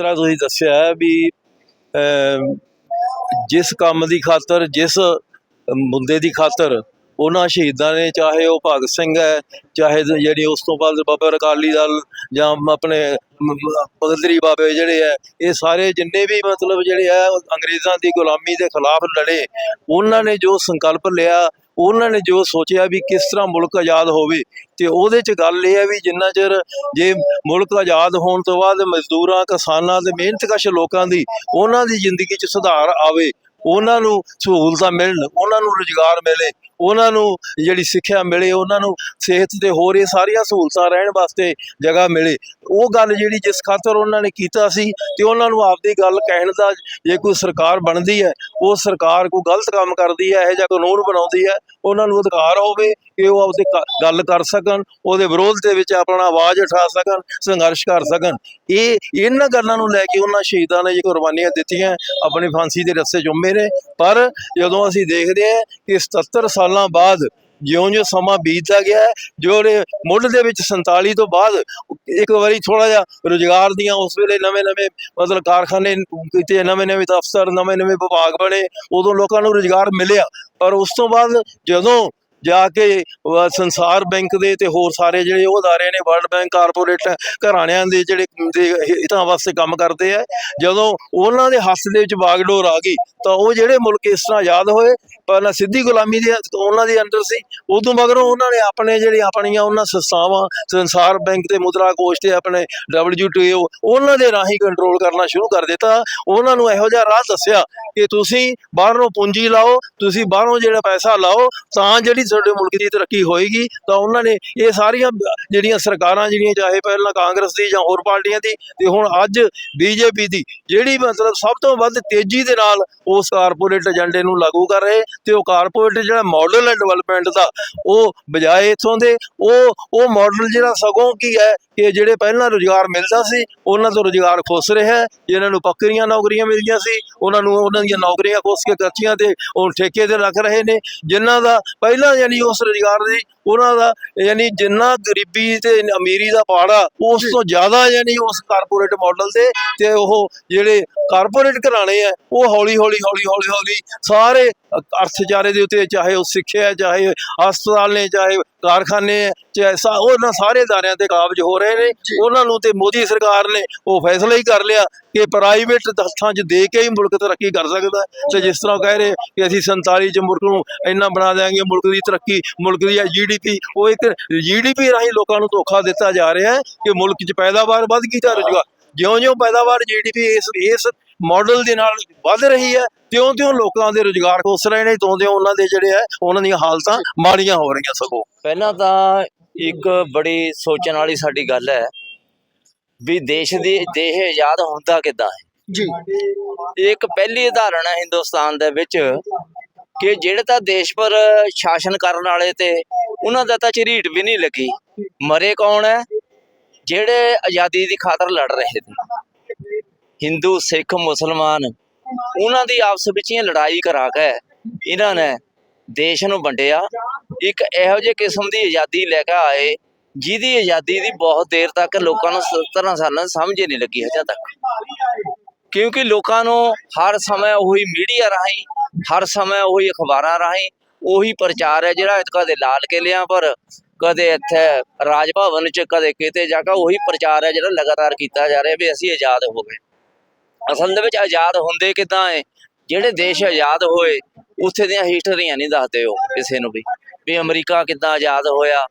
ਤਰ੍ਹਾਂ ਤੁਸੀਂ ਦੱਸਿਆ ਵੀ ਜਿਸ ਕੰਮ ਦੀ ਖਾਤਰ, ਜਿਸ ਮੁੰਦੇ ਦੀ ਖਾਤਰ ਉਹਨਾਂ ਸ਼ਹੀਦਾਂ ਨੇ, ਚਾਹੇ ਉਹ ਭਗਤ ਸਿੰਘ ਹੈ, ਚਾਹੇ ਜਿਹੜੀ ਉਸ ਤੋਂ ਬਾਅਦ ਬਾਬਾ ਅਕਾਲੀ ਦਲ ਜਾਂ ਆਪਣੇ ਬਦਲਦਰੀ ਬਾਬੇ ਜਿਹੜੇ ਹੈ, ਇਹ ਸਾਰੇ ਜਿੰਨੇ ਵੀ ਮਤਲਬ ਜਿਹੜੇ ਆ ਅੰਗਰੇਜ਼ਾਂ ਦੀ ਗੁਲਾਮੀ ਦੇ ਖਿਲਾਫ ਲੜੇ, ਉਹਨਾਂ ਨੇ ਜੋ ਸੰਕਲਪ ਲਿਆ ਉਹਨਾਂ ਨੇ ਜੋ ਸੋਚਿਆ ਵੀ ਕਿਸ ਤਰ੍ਹਾਂ ਮੁਲਕ ਆਜ਼ਾਦ ਹੋਵੇ, ਤੇ ਉਹਦੇ ਚ ਗੱਲ ਇਹ ਹੈ ਵੀ ਜਿੰਨਾ ਚਿਰ ਜੇ ਮੁਲਕ ਆਜ਼ਾਦ ਹੋਣ ਤੋਂ ਬਾਅਦ ਮਜ਼ਦੂਰਾਂ, ਕਿਸਾਨਾਂ ਤੇ ਮਿਹਨਤਕਸ਼ ਲੋਕਾਂ ਦੀ ਉਹਨਾਂ ਦੀ ਜ਼ਿੰਦਗੀ 'ਚ ਸੁਧਾਰ ਆਵੇ, ਉਹਨਾਂ ਨੂੰ ਸਹੂਲਤਾਂ ਮਿਲਣ, ਉਹਨਾਂ ਨੂੰ ਰੁਜ਼ਗਾਰ ਮਿਲੇ ਉਹਨਾਂ ਨੂੰ ਜਿਹੜੀ ਸਿੱਖਿਆ ਮਿਲੇ, ਉਹਨਾਂ ਨੂੰ ਸਿਹਤ ਤੇ ਹੋਰ ਇਹ ਸਾਰੀਆਂ ਸਹੂਲਤਾਂ ਰਹਿਣ ਵਾਸਤੇ ਜਗ੍ਹਾ ਮਿਲੇ। ਉਹ ਗੱਲ ਜਿਹੜੀ ਜਿਸ ਖਾਤਰ ਉਹਨਾਂ ਨੇ ਕੀਤਾ ਸੀ ਤੇ ਉਹਨਾਂ ਨੂੰ ਆਪਦੀ ਗੱਲ ਕਹਿਣ ਦਾ ਜੇ ਕੋਈ ਸਰਕਾਰ ਬਣਦੀ ਹੈ, ਉਹ ਸਰਕਾਰ ਕੋਈ ਗਲਤ ਕੰਮ ਕਰਦੀ ਹੈ, ਇਹੋ ਜਿਹਾ ਕਾਨੂੰਨ ਬਣਾਉਂਦੀ ਹੈ, ਉਹਨਾਂ ਨੂੰ ਅਧਿਕਾਰ ਹੋਵੇ ਕਿ ਉਹ ਆਪਦੇ ਕ- ਗੱਲ ਕਰ ਸਕਣ, ਉਹਦੇ ਵਿਰੋਧ ਦੇ ਵਿੱਚ ਆਪਣਾ ਆਵਾਜ਼ ਉਠਾ ਸਕਣ, ਸੰਘਰਸ਼ ਕਰ ਸਕਣ। ਇਹ, ਇਹਨਾਂ ਗੱਲਾਂ ਨੂੰ ਲੈ ਕੇ ਉਹਨਾਂ ਸ਼ਹੀਦਾਂ ਨੇ ਜੇ ਕੁਰਬਾਨੀਆਂ ਦਿੱਤੀਆਂ, ਆਪਣੀ ਫਾਂਸੀ ਦੇ ਰੱਸੇ ਚੁੰਮੇ ਨੇ। ਪਰ ਜਦੋਂ ਅਸੀਂ ਦੇਖਦੇ ਹਾਂ ਕਿ 77 ਸਾਲ ਬਾਅਦ ਜਿਉਂ-ਜਿਉਂ ਸਮਾਂ ਬੀਤਦਾ ਗਿਆ, ਜੋ ਮੁੱਢ ਦੇ ਵਿੱਚ 47 ਤੋਂ ਬਾਅਦ ਇੱਕ ਵਾਰੀ ਥੋੜਾ ਜਿਹਾ ਰੁਜ਼ਗਾਰ ਦੀਆਂ ਉਸ ਵੇਲੇ ਨਵੇਂ-ਨਵੇਂ ਮਤਲਬ ਕਾਰਖਾਨੇ ਕੀਤੇ, ਨਵੇਂ-ਨਵੇਂ ਦਫ਼ਤਰ, ਨਵੇਂ-ਨਵੇਂ ਵਿਭਾਗ ਬਣੇ, ਉਦੋਂ ਲੋਕਾਂ ਨੂੰ ਰੁਜ਼ਗਾਰ ਮਿਲਿਆ। ਪਰ ਉਸ ਤੋਂ ਬਾਅਦ ਜਦੋਂ ਜਾ ਕੇ ਸੰਸਾਰ ਬੈਂਕ ਦੇ ਤੇ ਹੋਰ ਸਾਰੇ ਜਿਹੜੇ ਉਹ ਅਦਾਰੇ ਨੇ, ਵਰਲਡ ਬੈਂਕ ਕਾਰਪੋਰੇਟ ਘਰਾਣਿਆਂ ਦੇ ਜਿਹੜੇ ਹਿੱਤਾਂ ਵਾਸਤੇ ਕੰਮ ਕਰਦੇ ਆ, ਜਦੋਂ ਉਹਨਾਂ ਦੇ ਹੱਥ ਦੇ ਵਿੱਚ ਬਾਗਡੋਰ ਆ ਗਈ, ਤਾਂ ਉਹ ਜਿਹੜੇ ਮੁਲਕ ਇਸ ਤਰ੍ਹਾਂ ਆਜ਼ਾਦ ਹੋਏ, ਪਹਿਲਾਂ ਸਿੱਧੀ ਗੁਲਾਮੀ ਦੇ ਉਹਨਾਂ ਦੇ ਅੰਡਰ ਸੀ, ਉਦੋਂ ਮਗਰੋਂ ਉਹਨਾਂ ਨੇ ਆਪਣੇ ਜਿਹੜੇ ਆਪਣੀਆਂ ਉਹਨਾਂ ਸੰਸਥਾਵਾਂ, ਸੰਸਾਰ ਬੈਂਕ ਤੇ ਮੁਦਰਾ ਕੋਸ਼ ਤੇ ਆਪਣੇ WTO ਉਹਨਾਂ ਦੇ ਰਾਹੀਂ ਕੰਟਰੋਲ ਕਰਨਾ ਸ਼ੁਰੂ ਕਰ ਦਿੱਤਾ, ਉਹਨਾਂ ਨੂੰ ਇਹੋ ਜਿਹਾ ਰਾਹ ਦੱਸਿਆ ਕਿ ਤੁਸੀਂ ਬਾਹਰੋਂ ਪੂੰਜੀ ਲਾਓ, ਤੁਸੀਂ ਬਾਹਰੋਂ ਜਿਹੜਾ ਪੈਸਾ ਲਾਓ, ਤਾਂ ਜਿਹੜੀ ਸਾਡੇ ਮੁਲਕ ਦੀ ਤਰੱਕੀ ਹੋਏਗੀ, ਤਾਂ ਉਹਨਾਂ ਨੇ ਇਹ ਸਾਰੀਆਂ ਜਿਹੜੀਆਂ ਸਰਕਾਰਾਂ ਜਿਹੜੀਆਂ, ਚਾਹੇ ਪਹਿਲਾਂ ਕਾਂਗਰਸ ਦੀ ਜਾਂ ਹੋਰ ਪਾਰਟੀਆਂ ਦੀ, ਤੇ ਹੁਣ ਅੱਜ ਬੀਜੇਪੀ ਦੀ, ਜਿਹੜੀ ਮਤਲਬ ਸਭ ਤੋਂ ਵੱਧ ਤੇਜ਼ੀ ਦੇ ਨਾਲ ਉਸ ਕਾਰਪੋਰੇਟ ਏਜੰਡੇ ਨੂੰ ਲਾਗੂ ਕਰ ਰਹੇ, ਤੇ ਉਹ ਕਾਰਪੋਰੇਟ ਜਿਹੜਾ ਮਾਡਲ ਹੈ ਡਿਵੈਲਪਮੈਂਟ ਦਾ, ਉਹ ਬਜਾਏ ਇਥੋਂ ਦੇ, ਉਹ ਉਹ ਮਾਡਲ ਜਿਹੜਾ ਸਗੋਂ ਕੀ ਹੈ ਕਿ ਜਿਹੜੇ ਪਹਿਲਾਂ ਰੁਜ਼ਗਾਰ ਮਿਲਦਾ ਸੀ, ਉਹਨਾਂ ਤੋਂ ਰੁਜ਼ਗਾਰ ਖੁੱਸ ਰਿਹਾ ਜਿਹਨਾਂ ਨੂੰ ਪੱਕੀਆਂ ਨੌਕਰੀਆਂ ਮਿਲਦੀਆਂ ਸੀ, ਉਹਨਾਂ ਨੂੰ ਉਹਨਾਂ ਦੀਆਂ ਨੌਕਰੀਆਂ ਖੁੱਸ ਕੇ ਕੱਚੀਆਂ ਤੇ ਉਹ ਠੇਕੇ ਤੇ ਰੱਖ ਰਹੇ ਨੇ, ਜਿਨ੍ਹਾਂ ਦਾ ਪਹਿਲਾਂ ਯਾਨੀ ਉਸ ਰੁਜ਼ਗਾਰ ਦੀ ਉਹਨਾਂ ਦਾ ਯਾਨੀ ਜਿੰਨਾ ਗਰੀਬੀ ਤੇ ਅਮੀਰੀ ਦਾ ਪਾੜਾ ਉਸ ਤੋਂ ਜ਼ਿਆਦਾ ਯਾਨੀ ਉਸ ਕਾਰਪੋਰੇਟ ਮਾਡਲ ਤੇ ਤੇ ਉਹ ਜਿਹੜੇ ਕਾਰਪੋਰੇਟ ਘਰਾਣੇ ਆ ਉਹ ਹੌਲੀ ਹੌਲੀ ਹੌਲੀ ਹੌਲੀ ਹੌਲੀ ਸਾਰੇ ਅਰਥਚਾਰੇ ਦੇ ਉੱਤੇ ਚਾਹੇ ਉਹ ਸਿੱਖਿਆ ਹੈ, ਚਾਹੇ ਹਸਪਤਾਲ ਨੇ ਚਾਹੇ ਕਾਰਖਾਨੇ ਹੈ, ਚਾਹੇ ਉਹਨਾਂ ਸਾਰੇ ਅਦਾਰਿਆਂ ਤੇ ਕਾਬਜ ਹੋ ਰਹੇ ਨੇ। ਉਹਨਾਂ ਨੂੰ ਤੇ ਮੋਦੀ ਸਰਕਾਰ ਨੇ ਉਹ ਫੈਸਲਾ ਹੀ ਕਰ ਲਿਆ ਕਿ ਪ੍ਰਾਈਵੇਟ ਹੱਥਾਂ 'ਚ ਦੇ ਕੇ ਹੀ ਮੁਲਕ ਤਰੱਕੀ ਕਰ ਸਕਦਾ ਹੈ। ਤੇ ਜਿਸ ਤਰ੍ਹਾਂ ਕਹਿ ਰਹੇ ਕਿ ਅਸੀਂ 47 ਚ ਮੁਲਕ ਨੂੰ ਇੰਨਾ ਬਣਾ ਦੇਾਂਗੇ ਮੁਲਕ ਦੀ ਤਰੱਕੀ, ਮੁਲਕ ਦੀ ਜੀਡੀਪੀ ਉਹ ਇੱਕ ਜੀਡੀਪੀ ਰਾਹੀਂ ਲੋਕਾਂ ਨੂੰ ਧੋਖਾ ਦਿੱਤਾ ਜਾ ਰਿਹਾ ਹੈ ਕਿ ਮੁਲਕ 'ਚ ਪੈਦਾਵਾਰ ਵੱਧ ਗਈ ਤਾਂ ਰੁਜ਼ਗਾਰ ਜਿਉਂ-ਜਿਉਂ ਪੈਦਾਵਾਰ ਜੀਡੀਪੀ ਇਸ ਇਸ ਮਾਡਲ ਦੇ ਨਾਲ ਵੱਧ ਰਹੀ ਹੈ, ਤਿਉਂ-ਤਿਉਂ ਲੋਕਾਂ ਦੇ ਰੁਜ਼ਗਾਰ ਖੁੱਸ ਰਹੇ ਨੇ, ਤਿਉਂ-ਤਿਉਂ ਉਹਨਾਂ ਦੇ ਜਿਹੜੇ ਹੈ, ਉਹਨਾਂ ਦੀਆਂ ਹਾਲਤਾਂ ਮਾੜੀਆਂ ਹੋ ਰਹੀਆਂ ਸਗੋਂ ਪਹਿਲਾਂ ਤਾਂ ਇੱਕ ਬੜੀ ਸੋਚਣ ਵਾਲੀ ਸਾਡੀ ਗੱਲ ਹੈ ਵੀ ਦੇਸ਼ ਦੀ ਦੇਸ਼ ਆਜ਼ਾਦ ਹੁੰਦਾ ਕਿੱਦਾਂ ਹੈ? ਜੀ। ਇੱਕ ਪਹਿਲੀ ਉਦਾਹਰਣ ਹੈ ਹਿੰਦੁਸਤਾਨ ਦੇ ਵਿੱਚ ਕਿ ਜਿਹੜੇ ਤਾਂ ਦੇਸ਼ ਪਰ ਸ਼ਾਸਨ ਕਰਨ ਵਾਲੇ ਤੇ ਉਹਨਾਂ ਦਾ ਤਾਂ ਝਰੀਟ ਵੀ ਨਹੀਂ ਲੱਗੀ। ਮਰੇ ਕੌਣ ਹੈ? ਜਿਹੜੇ ਆਜ਼ਾਦੀ ਦੀ ਖਾਤਰ ਲੜ ਰਹੇ ਸੀ ਹਿੰਦੂ ਸਿੱਖ ਮੁਸਲਮਾਨ ਉਹਨਾਂ ਦੀ ਆਪਸ ਵਿੱਚ ਹੀ ਲੜਾਈ ਕਰਾ ਕੇ ਇਹਨਾਂ ਨੇ ਦੇਸ਼ ਨੂੰ ਵੰਡਿਆ। ਇੱਕ ਇਹੋ ਜਿਹੇ ਕਿਸਮ ਦੀ ਆਜ਼ਾਦੀ ਲੈ ਕੇ ਆਏ ਜਿਹਦੀ ਆਜ਼ਾਦੀ ਦੀ ਬਹੁਤ ਦੇਰ ਤੱਕ ਲੋਕਾਂ ਨੂੰ 17 ਸਾਲਾਂ ਦੀ ਸਮਝ ਹੀ ਨਹੀਂ ਲੱਗੀ ਹਜੇ ਤੱਕ। ਕਿਉਂਕਿ ਲੋਕਾਂ ਨੂੰ ਹਰ ਸਮੇਂ ਉਹੀ ਮੀਡੀਆ ਰਾਹੀਂ, ਹਰ ਸਮੇਂ ਉਹੀ ਅਖਬਾਰਾਂ ਰਾਹੀਂ, ਉਹੀ ਪ੍ਰਚਾਰ ਹੈ ਜਿਹੜਾ ਕਦੇ ਲਾਲ ਕਿਲਿਆਂ ਪਰ ਕਦੇ ਇੱਥੇ ਰਾਜ ਭਵਨ ਚ, ਕਦੇ ਕਿਤੇ ਜਾ ਕੇ ਉਹੀ ਪ੍ਰਚਾਰ ਹੈ ਜਿਹੜਾ ਲਗਾਤਾਰ ਕੀਤਾ ਜਾ ਰਿਹਾ ਵੀ ਅਸੀਂ ਆਜ਼ਾਦ ਹੋ ਗਏ। ਅਸਲ ਦੇ ਵਿੱਚ ਆਜ਼ਾਦ ਹੁੰਦੇ ਕਿਦਾਂ ਹੈ ਜਿਹੜੇ ਦੇਸ਼ ਆਜ਼ਾਦ ਹੋਏ, ਉੱਥੇ ਦੀਆਂ ਹਿਸਟਰੀਆਂ ਨਹੀਂ ਦੱਸਦੇ ਉਹ ਕਿਸੇ ਨੂੰ ਵੀ ਵੀ ਅਮਰੀਕਾ ਕਿੱਦਾਂ ਆਜ਼ਾਦ ਹੋਇਆ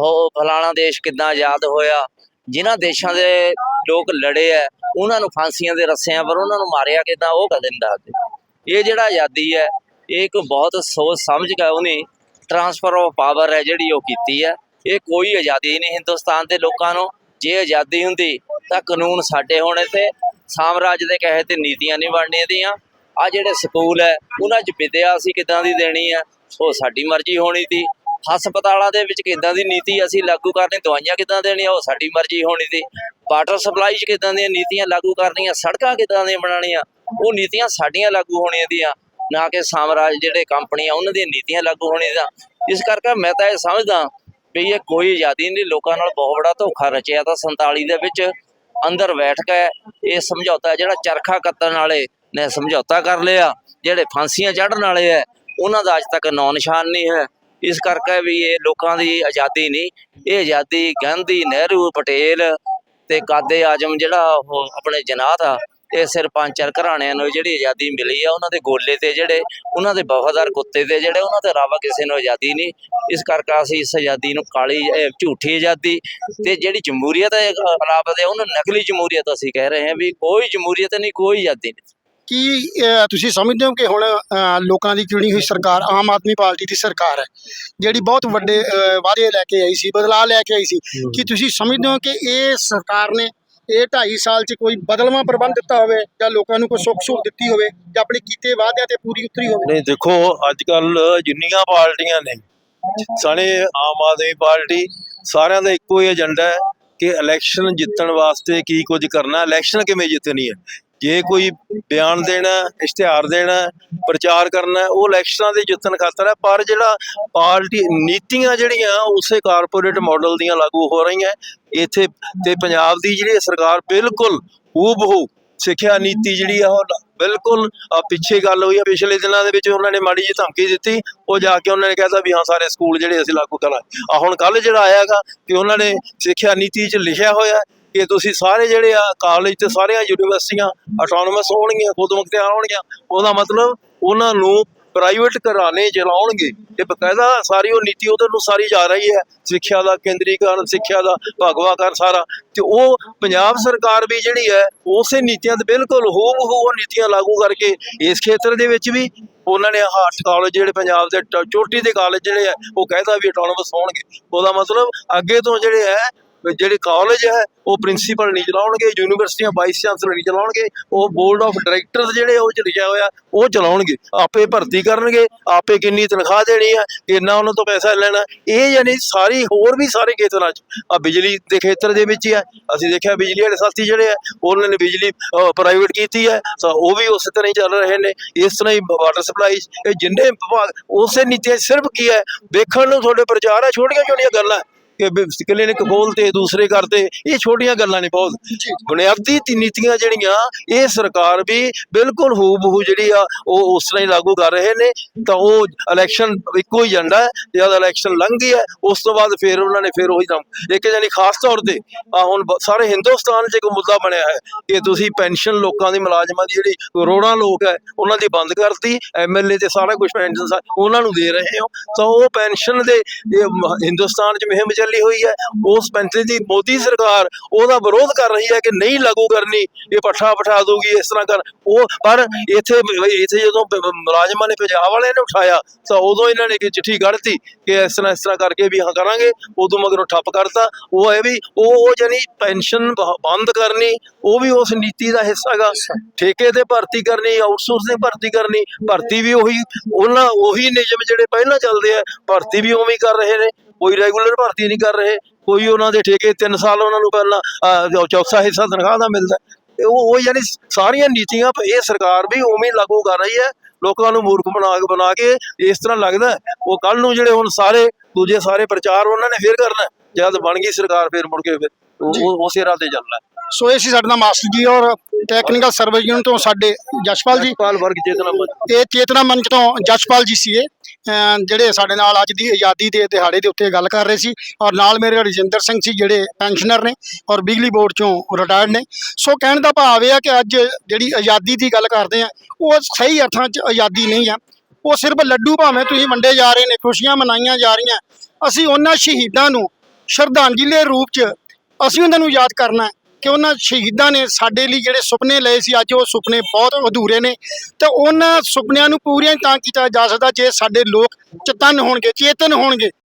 ਉਹ ਫਲਾਣਾ ਦੇਸ਼ ਕਿੱਦਾਂ ਆਜ਼ਾਦ ਹੋਇਆ? ਜਿਨ੍ਹਾਂ ਦੇਸ਼ਾਂ ਦੇ ਲੋਕ ਲੜੇ ਆ ਉਹਨਾਂ ਨੂੰ ਫਾਂਸੀਆਂ ਦੇ ਰੱਸਿਆਂ ਪਰ ਉਹਨਾਂ ਨੂੰ ਮਾਰਿਆ ਕਿੱਦਾਂ? ਉਹ ਕਦੇ ਨਹੀਂ ਦੱਸਦੇ। ਇਹ ਜਿਹੜਾ ਆਜ਼ਾਦੀ ਹੈ ਇਹ ਇੱਕ ਬਹੁਤ ਸੋਚ ਸਮਝ ਕੇ ਉਹਨੇ ਟਰਾਂਸਫਰ ਆਫ ਪਾਵਰ ਹੈ ਜਿਹੜੀ ਉਹ ਕੀਤੀ ਹੈ ਇਹ ਕੋਈ ਆਜ਼ਾਦੀ ਨਹੀਂ ਹਿੰਦੁਸਤਾਨ ਦੇ ਲੋਕਾਂ ਨੂੰ। ਜੇ ਆਜ਼ਾਦੀ ਹੁੰਦੀ ਤਾਂ ਕਾਨੂੰਨ ਸਾਡੇ ਹੋਣੇ ਤੇ ਸਾਮਰਾਜ ਦੇ ਕਹੇ ਤੇ ਨੀਤੀਆਂ ਨਹੀਂ ਬਣਨੀਆਂ ਦੀਆਂ ਆ ਜਿਹੜੇ ਸਕੂਲ ਹੈ ਉਹਨਾਂ 'ਚ ਵਿਦਿਆ ਅਸੀਂ ਕਿੱਦਾਂ ਦੀ ਦੇਣੀ ਹੈ ਉਹ ਸਾਡੀ ਮਰਜ਼ੀ ਹੋਣੀ ਸੀ ਹਸਪਤਾਲਾਂ ਦੇ ਵਿੱਚ ਕਿੱਦਾਂ ਦੀ ਨੀਤੀ ਅਸੀਂ ਲਾਗੂ ਕਰਨੀ, ਦਵਾਈਆਂ ਕਿੱਦਾਂ ਦੇਣੀਆਂ, ਉਹ ਸਾਡੀ ਮਰਜ਼ੀ ਹੋਣੀ ਸੀ। ਵਾਟਰ ਸਪਲਾਈ 'ਚ ਕਿੱਦਾਂ ਦੀਆਂ ਨੀਤੀਆਂ ਲਾਗੂ ਕਰਨੀਆਂ, ਸੜਕਾਂ ਕਿੱਦਾਂ ਦੀਆਂ ਬਣਾਉਣੀਆਂ, ਉਹ ਨੀਤੀਆਂ ਸਾਡੀਆਂ ਲਾਗੂ ਹੋਣੀਆਂ ਦੀਆਂ, ਨਾ ਕਿ ਸਾਮਰਾਜ ਜਿਹੜੇ ਕੰਪਨੀਆਂ ਉਹਨਾਂ ਦੀਆਂ ਨੀਤੀਆਂ ਲਾਗੂ ਹੋਣੀਆਂ ਦੀਆਂ। ਇਸ ਕਰਕੇ ਮੈਂ ਤਾਂ ਇਹ ਸਮਝਦਾ ਵੀ ਇਹ ਕੋਈ ਆਜ਼ਾਦੀ ਨਹੀਂ, ਲੋਕਾਂ ਨਾਲ ਬਹੁਤ ਬੜਾ ਧੋਖਾ ਰਚਿਆ ਤਾਂ 47 ਦੇ ਵਿੱਚ ਅੰਦਰ ਬੈਠ ਕੇ ਇਹ ਸਮਝੌਤਾ ਜਿਹੜਾ ਚਰਖਾ ਕੱਤਣ ਵਾਲੇ ਨੇ ਸਮਝੌਤਾ ਕਰ ਲਿਆ, ਜਿਹੜੇ ਫਾਂਸੀਆਂ ਚੜ੍ਹਨ ਵਾਲੇ ਆ, ਉਹਨਾਂ ਦਾ ਅੱਜ ਤੱਕ ਨੌ ਨਿਸ਼ਾਨ ਨਹੀਂ ਹੈ। ਇਸ ਕਰਕੇ ਵੀ ਇਹ ਲੋਕਾਂ ਦੀ ਆਜ਼ਾਦੀ ਨਹੀਂ, ਇਹ ਆਜ਼ਾਦੀ ਗਾਂਧੀ ਨਹਿਰੂ, ਪਟੇਲ ਤੇ ਕਾਦੇ ਆਜਮ ਜਿਹੜਾ ਉਹ ਆਪਣੇ ਜਨਾਹ ਆ, ਇਹ ਸਿਰ ਪੰਜ ਚਾਰ ਘਰਾਣਿਆਂ ਨੂੰ ਜਿਹੜੀ ਆਜ਼ਾਦੀ ਮਿਲੀ ਆ, ਉਹਨਾਂ ਦੇ ਗੋਲੇ ਤੇ ਜਿਹੜੇ, ਉਹਨਾਂ ਦੇ ਵਫਾਦਾਰ ਕੁੱਤੇ ਤੇ ਜਿਹੜੇ, ਉਹਨਾਂ ਤੇ ਇਲਾਵਾ ਕਿਸੇ ਨੂੰ ਆਜ਼ਾਦੀ ਨਹੀਂ। ਇਸ ਕਰਕੇ ਅਸੀਂ ਇਸ ਆਜ਼ਾਦੀ ਨੂੰ ਕਾਲੀ ਝੂਠੀ ਆਜ਼ਾਦੀ ਤੇ ਜਿਹੜੀ ਜਮਹੂਰੀਅਤ ਹੈ ਅਲਾਵਾ ਦੇ ਉਹਨੂੰ ਨਕਲੀ ਜਮਹੂਰੀਅਤ ਅਸੀਂ ਕਹਿ ਰਹੇ ਹਾਂ ਵੀ ਕੋਈ ਜਮਹੂਰੀਅਤ ਨਹੀਂ, ਕੋਈ ਆਜ਼ਾਦੀ ਨਹੀਂ। ਕੀ ਤੁਸੀਂ ਸਮਝਦੇ ਹੋ ਕਿ ਹੁਣ ਲੋਕਾਂ ਦੀ ਚੁਣੀ ਹੋਈ ਸਰਕਾਰ ਆਮ ਆਦਮੀ ਪਾਰਟੀ ਦੀ ਸਰਕਾਰ ਹੈ ਜਿਹੜੀ ਬਹੁਤ ਵੱਡੇ ਵਾਅਦੇ ਲੈ ਕੇ ਆਈ ਸੀ ਬਦਲਾਅ ਲੈ ਕੇ ਆਈ ਸੀ ਕੀ ਤੁਸੀਂ ਸਮਝਦੇ ਹੋ ਕਿ ਇਹ ਸਰਕਾਰ ਨੇ ਇਹ 2.5 ਸਾਲ 'ਚ ਕੋਈ ਬਦਲਵਾਂ ਪ੍ਰਬੰਧ ਦਿੱਤਾ ਹੋਵੇ ਜਾਂ ਲੋਕਾਂ ਨੂੰ ਕੋਈ ਸੁੱਖ ਸਹੂਲਤ ਦਿੱਤੀ ਹੋਵੇ ਜਾਂ ਆਪਣੇ ਕੀਤੇ ਵਾਅਦਿਆਂ ਤੇ ਪੂਰੀ ਉਤਰੀ ਹੋਵੇ? ਨਹੀਂ ਦੇਖੋ ਅੱਜ ਕੱਲ ਜਿੰਨੀਆਂ ਪਾਰਟੀਆਂ ਨੇ ਸਾਰੇ ਆਮ ਆਦਮੀ ਪਾਰਟੀ ਸਾਰਿਆਂ ਦਾ ਇੱਕੋ ਹੀ ਏਜੰਡਾ ਹੈ ਕਿ ਇਲੈਕਸ਼ਨ ਜਿੱਤਣ ਵਾਸਤੇ ਕੀ ਕੁਝ ਕਰਨਾ ਇਲੈਕਸ਼ਨ ਕਿਵੇਂ ਜਿੱਤਣੀ ਹੈ। ਜੇ ਕੋਈ ਬਿਆਨ ਦੇਣਾ, ਇਸ਼ਤਿਹਾਰ ਦੇਣਾ, ਪ੍ਰਚਾਰ ਕਰਨਾ, ਉਹ ਇਲੈਕਸ਼ਨਾਂ ਦੇ ਜਿੱਤਣ ਖਾਤਰ ਹੈ, ਪਰ ਜਿਹੜਾ ਪਾਰਟੀ, ਨੀਤੀਆਂ ਜਿਹੜੀਆਂ, ਉਸੇ ਕਾਰਪੋਰੇਟ ਮਾਡਲ ਦੀਆਂ ਲਾਗੂ ਹੋ ਰਹੀਆਂ। ਇੱਥੇ ਤੇ ਪੰਜਾਬ ਦੀ ਜਿਹੜੀ ਸਰਕਾਰ ਬਿਲਕੁਲ ਹੂਬਹੂ ਸਿੱਖਿਆ ਨੀਤੀ ਜਿਹੜੀ ਆ, ਉਹ ਬਿਲਕੁਲ ਪਿੱਛੇ ਗੱਲ ਹੋਈ ਆ, ਪਿਛਲੇ ਦਿਨਾਂ ਦੇ ਵਿੱਚ ਉਹਨਾਂ ਨੇ ਮਾੜੀ ਜਿਹੀ ਧਮਕੀ ਦਿੱਤੀ। ਉਹ ਜਾ ਕੇ ਉਹਨਾਂ ਨੇ ਕਹਿਤਾ ਵੀ ਹਾਂ, ਸਾਰੇ ਸਕੂਲ ਜਿਹੜੇ ਅਸੀਂ ਲਾਗੂ ਕਰਾਂਗੇ। ਆ ਹੁਣ ਕੱਲ ਜਿਹੜਾ ਆਇਆਗਾ ਕਿ ਉਹਨਾਂ ਨੇ ਸਿੱਖਿਆ ਨੀਤੀ 'ਚ ਲਿਖਿਆ ਹੋਇਆ ਕਿ ਤੁਸੀਂ ਸਾਰੇ ਜਿਹੜੇ ਆ ਕਾਲਜ ਤੇ ਸਾਰੀਆਂ ਯੂਨੀਵਰਸਿਟੀਆਂ ਆਟੋਨੋਮਸ ਹੋਣਗੀਆਂ, ਖੁਦ ਮੁਖਤਿਆਰ ਹੋਣਗੀਆਂ, ਉਹਦਾ ਮਤਲਬ ਉਹਨਾਂ ਨੂੰ ਪ੍ਰਾਈਵੇਟ ਘਰਾਣੇ ਚਲਾਉਣਗੇ ਇਹ ਬਕਾਇਦਾ ਸਾਰੀ ਉਹ ਨੀਤੀ ਉਹਦੇ ਨੂੰ ਸਾਰੀ ਜਾ ਰਹੀ ਹੈ, ਸਿੱਖਿਆ ਦਾ ਕੇਂਦਰੀਕਰਨ, ਸਿੱਖਿਆ ਦਾ ਭਗਵਾਕਰ ਸਾਰਾ। ਤੇ ਉਹ ਪੰਜਾਬ ਸਰਕਾਰ ਵੀ ਜਿਹੜੀ ਹੈ, ਉਸੇ ਨੀਤੀਆਂ ਤੇ ਬਿਲਕੁਲ ਹੂਬਹੂ ਉਹ ਨੀਤੀਆਂ ਲਾਗੂ ਕਰਕੇ ਇਸ ਖੇਤਰ ਦੇ ਵਿੱਚ ਵੀ ਉਹਨਾਂ ਨੇ ਆਹ ਕਾਲਜ ਜਿਹੜੇ ਪੰਜਾਬ ਦੇ, ਚੋਟੀ ਦੇ ਕਾਲਜ ਜਿਹੜੇ ਆ ਉਹ ਕਹਿੰਦਾ ਵੀ ਆਟੋਨੋਮਸ ਹੋਣਗੇ। ਉਹਦਾ ਮਤਲਬ ਅੱਗੇ ਤੋਂ ਜਿਹੜੇ ਹੈ ਜਿਹੜੇ ਕਾਲਜ ਹੈ, ਉਹ ਪ੍ਰਿੰਸੀਪਲ ਨਹੀਂ ਚਲਾਉਣਗੇ ਯੂਨੀਵਰਸਿਟੀਆਂ ਵਾਈਸ ਚਾਂਸਲਰ ਨਹੀਂ ਚਲਾਉਣਗੇ, ਉਹ ਬੋਰਡ ਆਫ ਡਾਇਰੈਕਟਰਸ ਜਿਹੜੇ ਉਹ ਚ ਲਿਖਿਆ ਹੋਇਆ, ਉਹ ਚਲਾਉਣਗੇ। ਆਪੇ ਭਰਤੀ ਕਰਨਗੇ, ਆਪੇ ਕਿੰਨੀ ਤਨਖਾਹ ਦੇਣੀ ਹੈ ਕਿੰਨਾ ਉਹਨਾਂ ਤੋਂ ਪੈਸਾ ਲੈਣਾ, ਇਹ ਯਾਨੀ ਸਾਰੀ, ਹੋਰ ਵੀ ਸਾਰੇ ਖੇਤਰਾਂ 'ਚ। ਆ ਬਿਜਲੀ ਦੇ ਖੇਤਰ ਦੇ ਵਿੱਚ ਹੀ ਹੈ ਅਸੀਂ ਦੇਖਿਆ ਬਿਜਲੀ ਵਾਲੇ ਸਾਥੀ ਜਿਹੜੇ ਆ, ਉਹਨਾਂ ਨੇ ਬਿਜਲੀ ਪ੍ਰਾਈਵੇਟ ਕੀਤੀ ਹੈ ਤਾਂ ਉਹ ਵੀ ਉਸੇ ਤਰ੍ਹਾਂ ਹੀ ਚੱਲ ਰਹੇ ਨੇ। ਇਸ ਤਰ੍ਹਾਂ ਹੀ ਵਾਟਰ ਸਪਲਾਈ ਇਹ ਜਿੰਨੇ ਵਿਭਾਗ, ਉਸੇ ਨੀਤੀਆਂ 'ਚ ਸਿਰਫ ਕੀ ਹੈ ਵੇਖਣ ਨੂੰ ਤੁਹਾਡੇ ਪ੍ਰਚਾਰ ਹੈ ਛੋਟੀਆਂ ਛੋਟੀਆਂ ਗੱਲਾਂ। ਕਿ ਕਲੀਨਿਕ ਖੋਲਤੇ ਦੂਸਰੇ ਕਰਤੇ ਇਹ ਛੋਟੀਆਂ ਗੱਲਾਂ ਨੇ ਬਹੁਤ। ਬੁਨਿਆਦੀ ਤੀ ਨੀਤੀਆਂ ਜਿਹੜੀਆਂ ਇਹ ਸਰਕਾਰ ਵੀ ਬਿਲਕੁਲ ਹੂਬਹੂ ਜਿਹੜੀ ਆ ਉਹ ਉਸ ਤਰ੍ਹਾਂ ਹੀ ਲਾਗੂ ਕਰ ਰਹੇ ਨੇ। ਤਾਂ ਉਹ ਇਲੈਕਸ਼ਨ ਇੱਕੋ ਹੀ ਏਜੰਡਾ ਹੈ ਜਦ ਇਲੈਕਸ਼ਨ ਲੰਘ ਗਈ ਹੈ ਉਸ ਤੋਂ ਬਾਅਦ ਫਿਰ ਉਹਨਾਂ ਨੇ ਫਿਰ ਉਹੀ ਕੰਮ। ਇੱਕ ਜਾਨੀ ਖਾਸ ਤੌਰ ਤੇ ਆ ਹੁਣ ਸਾਰੇ ਹਿੰਦੁਸਤਾਨ 'ਚ ਇੱਕ ਮੁੱਦਾ ਬਣਿਆ ਹੈ ਕਿ ਤੁਸੀਂ ਪੈਨਸ਼ਨ ਲੋਕਾਂ ਦੀ ਮੁਲਾਜ਼ਮਾਂ ਦੀ ਜਿਹੜੀ ਕਰੋੜਾਂ ਲੋਕ ਹੈ ਉਹਨਾਂ ਦੀ ਬੰਦ ਕਰਤੀ ਐਮਐਲਏ ਤੇ ਸਾਰਾ ਕੁਝ ਪੈਨਸ਼ਨ ਉਹਨਾਂ ਨੂੰ ਦੇ ਰਹੇ ਹੋ। ਤਾਂ ਉਹ ਪੈਨਸ਼ਨ ਦੇ ਹਿੰਦੁਸਤਾਨ 'ਚ ਮੁਹਿੰਮ ਚੱਲੀ ਹੋਈ ਹੈ। ਉਸ ਪੈਨਸ਼ਨ ਦੀ ਮੋਦੀ ਸਰਕਾਰ ਉਹਦਾ ਵਿਰੋਧ ਕਰ ਰਹੀ ਹੈ ਕਿ ਨਹੀਂ ਲਾਗੂ ਕਰਨੀ ਇਹ ਪੱਠਾ ਪਠਾ ਦੂਗੀ ਇਸ ਤਰ੍ਹਾਂ ਕਰ। ਉਹ ਪਰ ਇੱਥੇ ਇੱਥੇ ਜਦੋਂ ਮੁਲਾਜ਼ਮਾਂ ਨੇ ਪੰਜਾਬ ਵਾਲਿਆਂ ਨੇ ਉਠਾਇਆ ਤਾਂ ਉਦੋਂ ਇਹਨਾਂ ਨੇ ਇੱਕ ਚਿੱਠੀ ਕੱਢਤੀ ਕਿ ਇਸ ਤਰ੍ਹਾਂ ਇਸ ਤਰ੍ਹਾਂ ਕਰਕੇ ਵੀ ਹਾਂ ਕਰਾਂਗੇ। ਉਦੋਂ ਮਗਰੋਂ ਠੱਪ ਕਰਤਾ। ਉਹ ਹੈ ਵੀ ਉਹ ਉਹ ਜਾਨੀ ਪੈਨਸ਼ਨ ਬੰਦ ਕਰਨੀ ਉਹ ਵੀ ਉਸ ਨੀਤੀ ਦਾ ਹਿੱਸਾ ਹੈਗਾ। ਠੇਕੇ ਤੇ ਭਰਤੀ ਕਰਨੀ ਆਊਟਸੋਰਸ ਤੇ ਭਰਤੀ ਕਰਨੀ ਭਰਤੀ ਵੀ ਉਹੀ ਉਹਨਾਂ ਉਹੀ ਨਿਯਮ ਜਿਹੜੇ ਪਹਿਲਾਂ ਚੱਲਦੇ ਆ ਭਰਤੀ ਵੀ ਉਵੇਂ ਹੀ ਕਰ ਰਹੇ ਨੇ। ਕੋਈ ਰੈਗੂਲਰ ਭਰਤੀ ਨਹੀਂ ਕਰ ਰਹੇ, ਕੋਈ ਉਹਨਾਂ ਦੇ ਠੇਕੇ 3 ਸਾਲ ਉਹਨਾਂ ਨੂੰ ਪਹਿਲਾਂ ਚੌਥਾ ਹਿੱਸਾ ਤਨਖਾਹ ਦਾ ਮਿਲਦਾ ਉਹ ਉਹ ਯਾਨੀ ਸਾਰੀਆਂ ਨੀਤੀਆਂ ਇਹ ਸਰਕਾਰ ਵੀ ਉਵੇਂ ਲਾਗੂ ਕਰ ਰਹੀ ਹੈ, ਲੋਕਾਂ ਨੂੰ ਮੂਰਖ ਬਣਾ ਕੇ ਬਣਾ ਕੇ ਇਸ ਤਰ੍ਹਾਂ ਲੱਗਦਾ ਉਹ ਕੱਲ ਨੂੰ ਜਿਹੜੇ ਹੁਣ ਸਾਰੇ, ਦੂਜੇ ਸਾਰੇ ਪ੍ਰਚਾਰ ਉਹਨਾਂ ਨੇ ਫੇਰ ਕਰਨਾ ਜਦ ਬਣ ਗਈ ਸਰਕਾਰ, ਫੇਰ ਮੁੜ ਕੇ ਫਿਰ ਉਸੇ ਰਾਹ ਤੇ ਚੱਲਣਾ ਸੋ ਇਹ ਸੀ ਸਾਡੇ ਨਾਲ ਮਾਸਟਰ ਜੀ ਔਰ ਟੈਕਨੀਕਲ ਸਰਵਿਸ ਯੂਨਿਟ ਤੋਂ ਸਾਡੇ ਜਸ਼ਪਾਲ ਜੀ। ਜਸਪਾਲ ਵਰਗ ਚੇਤਨਾ ਮੰਚ ਇਹ ਚੇਤਨਾ ਮੰਚ ਤੋਂ ਜਸ਼ਪਾਲ ਜੀ ਸੀਗੇ ਅਮ ਜਿਹੜੇ ਸਾਡੇ ਨਾਲ ਅੱਜ ਦੀ ਆਜ਼ਾਦੀ ਦੇ ਦਿਹਾੜੇ ਦੇ ਉੱਤੇ ਗੱਲ ਕਰ ਰਹੇ ਸੀ ਔਰ ਨਾਲ ਮੇਰੇ ਰਜਿੰਦਰ ਸਿੰਘ ਸੀ ਜਿਹੜੇ ਪੈਨਸ਼ਨਰ ਨੇ ਔਰ ਬਿਜਲੀ ਬੋਰਡ ਚੋਂ ਰਿਟਾਇਰਡ ਨੇ। ਸੋ ਕਹਿਣ ਦਾ ਭਾਵ ਇਹ ਆ ਕਿ ਅੱਜ ਜਿਹੜੀ ਆਜ਼ਾਦੀ ਦੀ ਗੱਲ ਕਰਦੇ ਆ ਉਹ ਸਹੀ ਅਰਥਾਂ 'ਚ ਆਜ਼ਾਦੀ ਨਹੀਂ ਆ। ਉਹ ਸਿਰਫ ਲੱਡੂ ਭਾਵੇਂ ਤੁਸੀਂ ਵੰਡੇ ਜਾ ਰਹੇ ਨੇ ਖੁਸ਼ੀਆਂ ਮਨਾਈਆਂ ਜਾ ਰਹੀਆਂ। ਅਸੀਂ ਉਹਨਾਂ ਸ਼ਹੀਦਾਂ ਨੂੰ ਸ਼ਰਧਾਂਜਲੀ ਦੇ ਰੂਪ 'ਚ ਅਸੀਂ ਉਹਨਾਂ ਨੂੰ ਯਾਦ ਕਰਨਾ ਕਿ ਉਹਨਾਂ ਸ਼ਹੀਦਾਂ ਨੇ ਸਾਡੇ ਲਈ ਜਿਹੜੇ ਸੁਪਨੇ ਲਏ ਸੀ, ਅੱਜ ਉਹ ਸੁਪਨੇ ਬਹੁਤ ਅਧੂਰੇ ਨੇ ਤੇ ਉਹਨਾਂ ਸੁਪਨਿਆਂ ਨੂੰ ਪੂਰੀਆਂ ਤਾਂ ਕੀਤਾ ਜਾ ਸਕਦਾ ਜੇ ਸਾਡੇ ਲੋਕ ਚਤਨ ਹੋਣਗੇ, ਚੇਤਨ ਹੋਣਗੇ।